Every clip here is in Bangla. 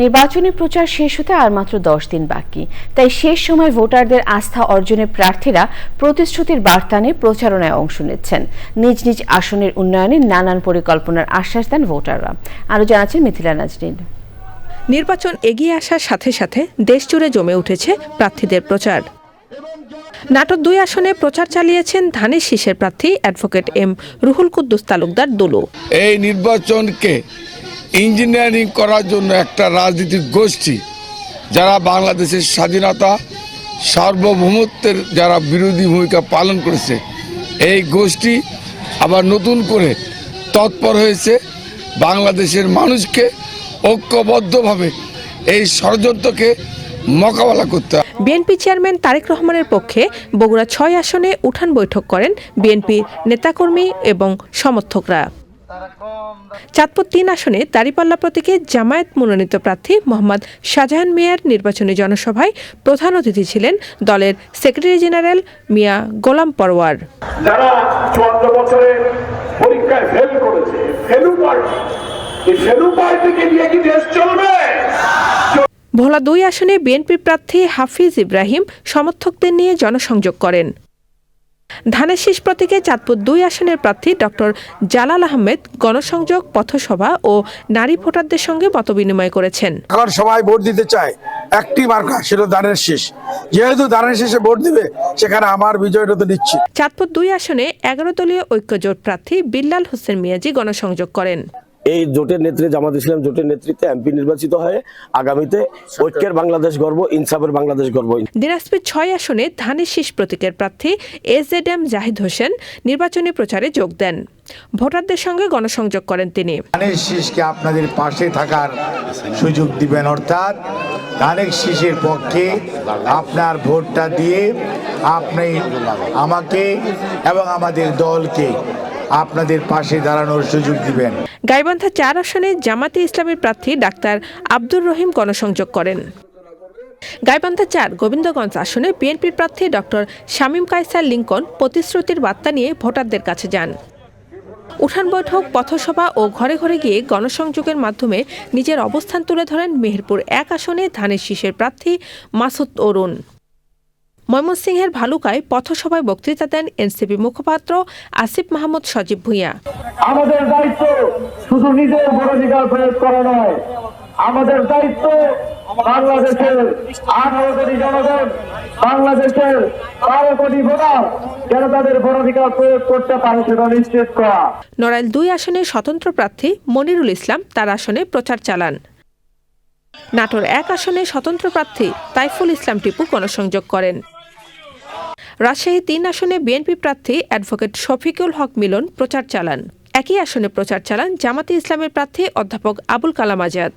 নির্বাচনী প্রচার শেষ হতে আর মাত্র দশ দিন বাকি। তাই শেষ সময় ভোটারদের আস্থা অর্জনে প্রার্থীরা প্রতিশ্রুতির বার্তা নিয়ে প্রচারণায় অংশ নিচ্ছেন। নিজ নিজ আসনের উন্নয়নে নানান পরিকল্পনার আশ্বাস দেন ভোটাররা। আরও জানাচ্ছেন মিথিলা নাজরিন নির্বাচন এগিয়ে আসার সাথে সাথে দেশ জুড়ে জমে উঠেছে প্রার্থীদের প্রচার। নাটোর দুই আসনে প্রচার চালিয়েছেন ধানের শীষের প্রার্থী অ্যাডভোকেট এম রুহুল কুদ্দুস তালুকদার দুলু। এই নির্বাচনকে ইঞ্জিনিয়ারিং করার জন্য একটা রাজনৈতিক গোষ্ঠী, যারা বাংলাদেশের স্বাধীনতা, সার্বভৌমত্বের যারা বিরোধী ভূমিকা পালন করেছে, এই গোষ্ঠী আবার নতুন করে তৎপর হয়েছে বাংলাদেশের মানুষকে ঐক্যবদ্ধভাবে এই ষড়যন্ত্রকে মোকাবেলা করতে। বিএনপি চেয়ারম্যান তারেক রহমানের পক্ষে বগুড়া ছয় আসনে উঠান বৈঠক করেন বিএনপির নেতাকর্মী এবং সমর্থকরা চাঁদপুর তিন আসনে দাঁড়িপাল্লা প্রতীকে জামায়াত মনোনীত প্রার্থী মোহাম্মদ শাহজাহান মিয়ার নির্বাচনী জনসভায় প্রধান অতিথি ছিলেন দলের সেক্রেটারি জেনারেল মিয়া গোলাম পরওয়ার। যারা চুয়ান্ন বছরে পরীক্ষায় ফেল করেছে ফেলু পার্টি এই ফেলু পার্টিকে নিয়ে কি দেশ চলবে? ভোলা দুই আসনে বিএনপি প্রার্থী হাফিজ ইব্রাহিম সমর্থকদের নিয়ে জনসংযোগ করেন। ধানের শীষ প্রতীকে চাঁদপুর দুই আসনের প্রার্থী ডক্টর জালাল আহমেদ গণসংযোগ পথসভা ও নারী ভোটারদের সঙ্গে মতবিনিময় করেছেন। এখন সবাই ভোট দিতে চায়। একটি মার্কা সেটা দানের শেষ। যেহেতু দানের শেষে ভোট দিবে সেখানে আমার বিজয়টা তো নিশ্চিত। চাঁদপুর দুই আসনে এগারো দলীয় ঐক্যজোট প্রার্থী বিল্লাল হোসেন মিয়াজি গণসংযোগ করেন। এই জোটের নেত্রী জামাত ইসলাম জোটের নেতৃত্বে এমপি নির্বাচিত হয়ে। আগামীতে ঐক্যের বাংলাদেশ গর্ব ইনসাফের বাংলাদেশ গর্ব দিনাজপুর ছয় আসনে ধানের শীষ প্রতীকের প্রার্থী এস এম জাহিদ হোসেন নির্বাচনী প্রচারে যোগ দেন। ভোটারদের সঙ্গে গণসংযোগ করেন তিনি। ধানের শীষকে আপনাদের পাশে থাকার সুযোগ দিবেন অর্থাৎ ধানের শীষের পক্ষে আপনার ভোটটা দিয়ে আপনি আমাকে এবং আমাদের দলকে আপনাদের পাশে দাঁড়ানোর সুযোগ দিবেন। গাইবান্ধা চার আসনে জামাতে ইসলামের প্রার্থী ডাক্তার আব্দুর রহিম গণসংযোগ করেন। গাইবান্ধা চার গোবিন্দগঞ্জ আসনে বিএনপির প্রার্থী ডক্টর শামীম কায়সার লিঙ্কন প্রতিশ্রুতির বার্তা নিয়ে ভোটারদের কাছে যান। উঠান বৈঠক, পথসভা ও ঘরে ঘরে গিয়ে গণসংযোগের মাধ্যমে নিজের অবস্থান তুলে ধরেন মেহেরপুর এক আসনে ধানের শীষের প্রার্থী মাসুদ অরুণ। ময়মনসিংহের ভালুকায় পথসভায় বক্তৃতা দেন এনসিপি মুখপাত্র আসিফ মাহমুদ সজীব ভূঁইয়া। আমাদের দায়িত্ব শুধু নিজের ভোটাধিকার প্রয়োগ করা নয় আমাদের দায়িত্ব বাংলাদেশের আঠারো কোটি জনগণ বাংলাদেশের বারো কোটি ভোটার যেন তাদের ভোটাধিকার প্রয়োগ করতে পারে সেটা নিশ্চিত করা। নড়াইল দুই আসনের স্বতন্ত্র প্রার্থী মনিরুল ইসলাম তার আসনে প্রচার চালান। নাটোর এক আসনে স্বতন্ত্র প্রার্থী তাইফুল ইসলাম টিপু গণসংযোগ করেন। রাজশাহী তিন আসনে বিএনপি প্রার্থী অ্যাডভোকেট শফিকুল হক মিলন প্রচার চালান। একই আসনে প্রচার চালান জামাতে ইসলামের প্রার্থী অধ্যাপক আবুল কালাম আজাদ।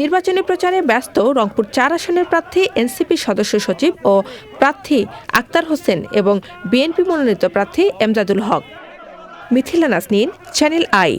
নির্বাচনী প্রচারে ব্যস্ত রংপুর চার আসনের প্রার্থী এনসিপি সদস্য সচিব ও প্রার্থী আক্তার হোসেন এবং বিএনপি মনোনীত প্রার্থী এমদাদুল হক। Mithila Nasnin channel I.